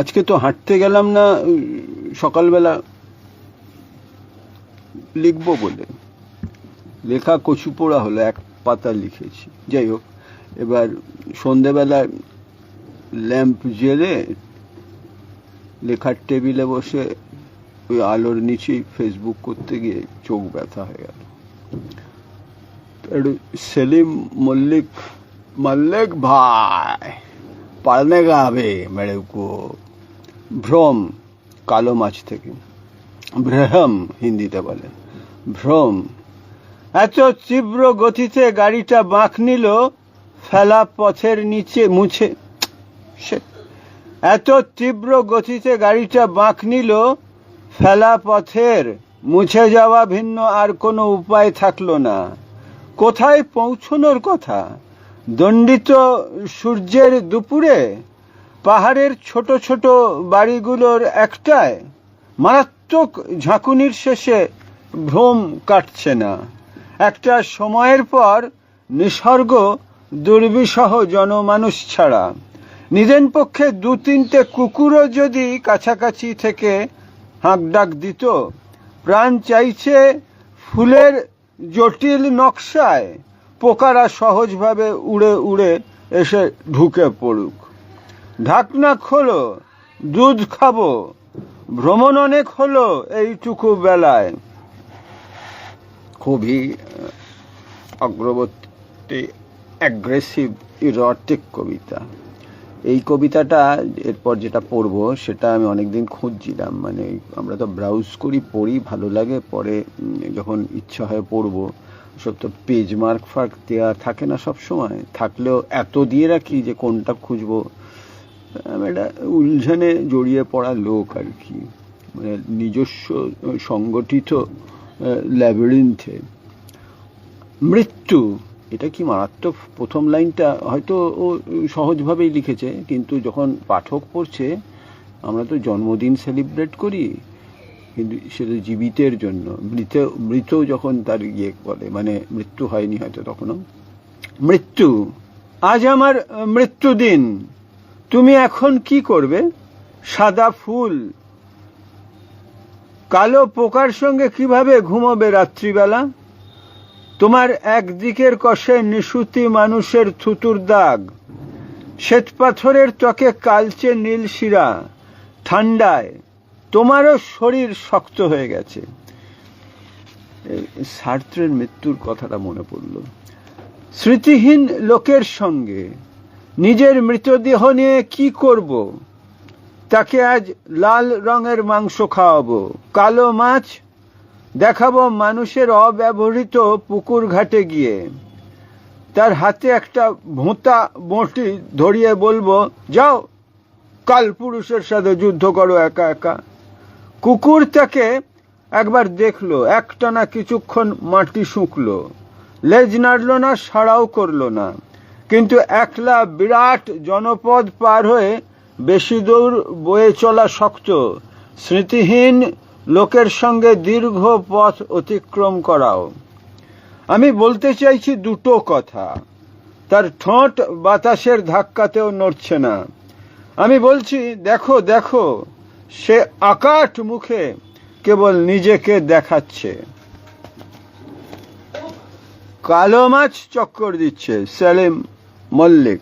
আজকে তো হাঁটতে গেলাম না, সকালবেলা লিখব বলে। লেখা কচু পোড়া হলো, এক পাতা লিখেছি। যাই হোক, এবার সন্ধেবেলা ল্যাম্প জেলে লেখার টেবিলে বসে ওই আলোর নিচেই ফেসবুক করতে গিয়ে চোখ ব্যথা হয়ে গেল। সেলিম মল্লিক মল্লিক ভাই! पढ़ने का अभी मेरे को ভ্রম কালো মাছ থেকে ভ্রহম হিন্দিতে বলে ভ্রম এত তীব্র গতিতে গাড়িটা বাঁক নিল ফেলা পথের নিচে মুছে Shit. এত তীব্র গতিতে গাড়িটা বাঁক নিল ফেলা পথের মুছে যাওয়া ভিন্ন আর কোনো উপায় থাকলো না কোথায় পৌঁছনোর কথা দণ্ডিত সূর্যের দুপুরে পাহাড়ের ছোট ছোট বাড়িগুলোর একটায় মারাত্মক ঝাঁকুনির শেষে ভ্রম কাটছে না। একটা সময়ের পর নিসর্গ দুর্বিসহ জনমানুষ ছাড়া। নিদেন পক্ষে দু তিনটে কুকুরও যদি কাছাকাছি থেকে হাঁকডাক দিত, প্রাণ চাইছে ফুলের জটিল নকশায়। পোকারা সহজভাবে উড়ে উড়ে এসে ঢুকে পড়ুক। ঢাকনা খোলো দুধ খাব, ভ্রমণ অনেক হলো এইটুকু বেলায়। খুবই অগ্রবর্তী অ্যাগ্রেসিভ ইরটিক কবিতা। এই কবিতাটা, এরপর যেটা পড়ব, সেটা আমি অনেকদিন খুঁজছিলাম। মানে আমরা তো ব্রাউজ করি, পড়ি, ভালো লাগে। পরে যখন ইচ্ছা হয় পড়ব তো পেজ মার্ক ফার্ক দেওয়া থাকে না সব সময় থাকলেও এত দিয়ে রাখি যে কোনটা খুঁজবো। একটা উলঝানে জড়িয়ে পড়া লোক আর কি। মানে নিজস্ব, সংগঠিত ল্যাবিরিন্থে মৃত্যু, এটা কি মারাত্মক? প্রথম লাইনটা হয়তো ও সহজভাবেই লিখেছে, কিন্তু যখন পাঠক পড়ছে, আমরা তো জন্মদিন সেলিব্রেট করি। কিন্তু সেটা জীবিতের জন্য। মৃত মৃত যখন তার ইয়ে বলে মানে মৃত্যু হয়নি হয়তো তখনও। মৃত্যু! আজ আমার মৃত্যুদিন। তুমি এখন কি করবে? সাদা ফুল। কালো পোকার সঙ্গে কীভাবে ঘুমাবে রাত্রিবেলা? তোমার একদিকের কষে নিশুতি মানুষের থুতুর দাগ। শ্বেত পাথরের ত্বকে কালচে নীল শিরা। ঠান্ডায়। তোমারও শরীর শক্ত হয়ে গেছে। সার্ত্রের মৃত্যুর কথাটা মনে পড়ল। স্মৃতিহীন লোকের সঙ্গে নিজের মৃতদেহ নিয়ে কি করব? তাকে আজ লাল রঙের মাংস খাওয়াবো, কালো মাছ দেখাবো মানুষের অব্যবহৃত পুকুর ঘাটে গিয়ে। তার হাতে একটা ভোঁতা বঁটি ধরিয়ে বলব, যাও, কাল পুরুষের সাথে যুদ্ধ করো একা একা। কুকুর তাকে একবার দেখল, একটানা কিছুক্ষণ মাটি শুকলো, লেজ নাড়লো না, সাড়াও করল না। কিন্তু একলা বিরাট জনপদ পার হয়ে বেশি দূর বয়ে চলা শক্ত, স্মৃতিহীন লোকের সঙ্গে দীর্ঘ পথ অতিক্রম করাও। আমি বলতে চাইছি দুটো কথা। তার ঠোঁট বাতাসের ধাক্কাতেও নড়ছে না। আমি বলছি, দেখো দেখো সে আকাট মুখে কেবল নিজেকে দেখাচ্ছে। কালো মাছ চক্কর দিচ্ছে সেলিম মল্লিক।